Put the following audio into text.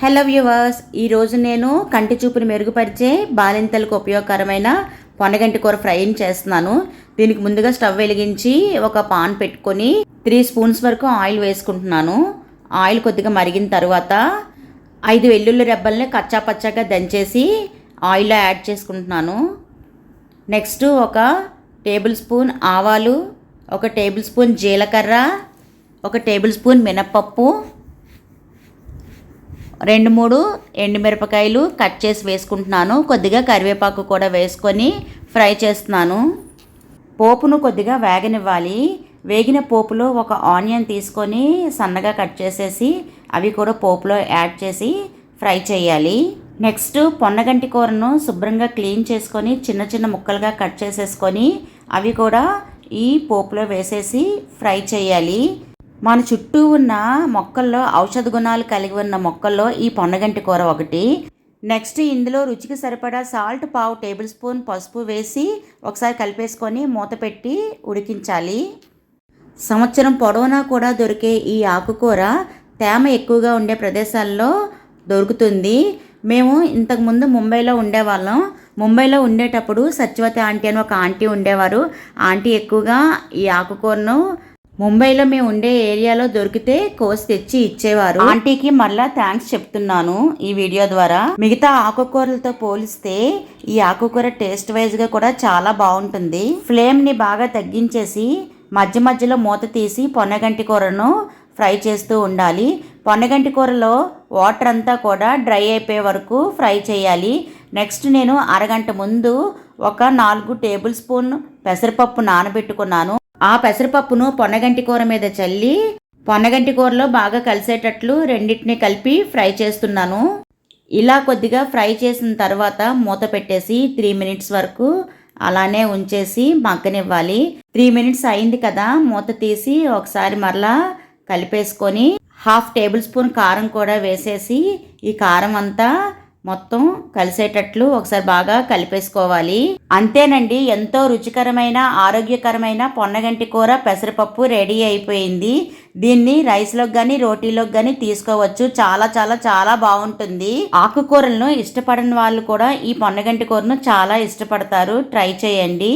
Hello viewers ఈరోజు నేను కంటి చూపుని మెరుగుపరిచే బాలింతలకు ఉపయోగకరమైన పొనగంటి కూర ఫ్రైని చేస్తున్నాను. దీనికి ముందుగా స్టవ్ వెలిగించి ఒక పాన్ పెట్టుకొని త్రీ స్పూన్స్ వరకు ఆయిల్ వేసుకుంటున్నాను. ఆయిల్ కొద్దిగా మరిగిన తర్వాత ఐదు వెల్లుల్లి రెబ్బల్ని కచ్చా పచ్చాగా దంచేసి ఆయిల్లో యాడ్ చేసుకుంటున్నాను. నెక్స్ట్ ఒక టేబుల్ స్పూన్ ఆవాలు ఒక టేబుల్ స్పూన్ జీలకర్ర ఒక టేబుల్ స్పూన్ మినప్పప్పు రెండు మూడు ఎండుమిరపకాయలు కట్ చేసి వేసుకుంటున్నాను. కొద్దిగా కరివేపాకు కూడా వేసుకొని ఫ్రై చేస్తున్నాను. పోపును కొద్దిగా వేగనివ్వాలి. వేగిన పోపులో ఒక ఆనియన్ తీసుకొని సన్నగా కట్ చేసేసి అవి కూడా పోపులో యాడ్ చేసి ఫ్రై చేయాలి. నెక్స్ట్ పొన్నగంటి కూరను శుభ్రంగా క్లీన్ చేసుకొని చిన్న చిన్న ముక్కలుగా కట్ చేసేసుకొని అవి కూడా ఈ పోపులో వేసేసి ఫ్రై చేయాలి. మన చుట్టూ ఉన్న మొక్కల్లో ఔషధ గుణాలు కలిగి ఉన్న మొక్కల్లో ఈ పొన్నగంటి కూర ఒకటి. నెక్స్ట్ ఇందులో రుచికి సరిపడా సాల్ట్ పావు టేబుల్ స్పూన్ పసుపు వేసి ఒకసారి కలిపేసుకొని మూత పెట్టి ఉడికించాలి. సంవత్సరం పొడవునా కూడా దొరికే ఈ ఆకుకూర తేమ ఎక్కువగా ఉండే ప్రదేశాల్లో దొరుకుతుంది. మేము ఇంతకుముందు ముంబైలో ఉండేవాళ్ళం. ముంబైలో ఉండేటప్పుడు సత్యవతి ఆంటీ అని ఒక ఆంటీ ఉండేవారు. ఆంటీ ఎక్కువగా ఈ ఆకుకూరను ముంబైలో మేము ఉండే ఏరియాలో దొరికితే కోసి తెచ్చి ఇచ్చేవారు. ఆంటీకి మళ్ళా థ్యాంక్స్ చెప్తున్నాను ఈ వీడియో ద్వారా. మిగతా ఆకుకూరలతో పోలిస్తే ఈ ఆకుకూర టేస్ట్ వైజ్గా కూడా చాలా బాగుంటుంది. ఫ్లేమ్ని బాగా తగ్గించేసి మధ్య మధ్యలో మూత తీసి పొన్నగంటి కూరను ఫ్రై చేస్తూ ఉండాలి. పొన్నగంటి కూరలో వాటర్ అంతా కూడా డ్రై అయిపోయే వరకు ఫ్రై చేయాలి. నెక్స్ట్ నేను అరగంట ముందు ఒక నాలుగు టేబుల్ స్పూన్ పెసరపప్పు నానబెట్టుకున్నాను. ఆ పెసరపప్పును పొన్నగంటి కూర మీద చల్లి పొన్నగంటి కూరలో బాగా కలిసేటట్లు రెండింటిని కలిపి ఫ్రై చేస్తున్నాను. ఇలా కొద్దిగా ఫ్రై చేసిన తర్వాత మూత పెట్టేసి త్రీ మినిట్స్ వరకు అలానే ఉంచేసి మగ్గనివ్వాలి. త్రీ మినిట్స్ అయింది కదా మూత తీసి ఒకసారి మరలా కలిపేసుకొని హాఫ్ టేబుల్ స్పూన్ కారం కూడా వేసేసి ఈ కారం అంతా మొత్తం కలిసేటట్లు ఒకసారి బాగా కలిపేసుకోవాలి. అంతేనండి ఎంతో రుచికరమైన ఆరోగ్యకరమైన పొన్నగంటి కూర పెసరపప్పు రెడీ అయిపోయింది. దీన్ని రైస్లోకి కానీ రోటీలోకి కానీ తీసుకోవచ్చు. చాలా చాలా చాలా బాగుంటుంది. ఆకుకూరలను ఇష్టపడని వాళ్ళు కూడా ఈ పొన్నగంటి కూరను చాలా ఇష్టపడతారు. ట్రై చేయండి.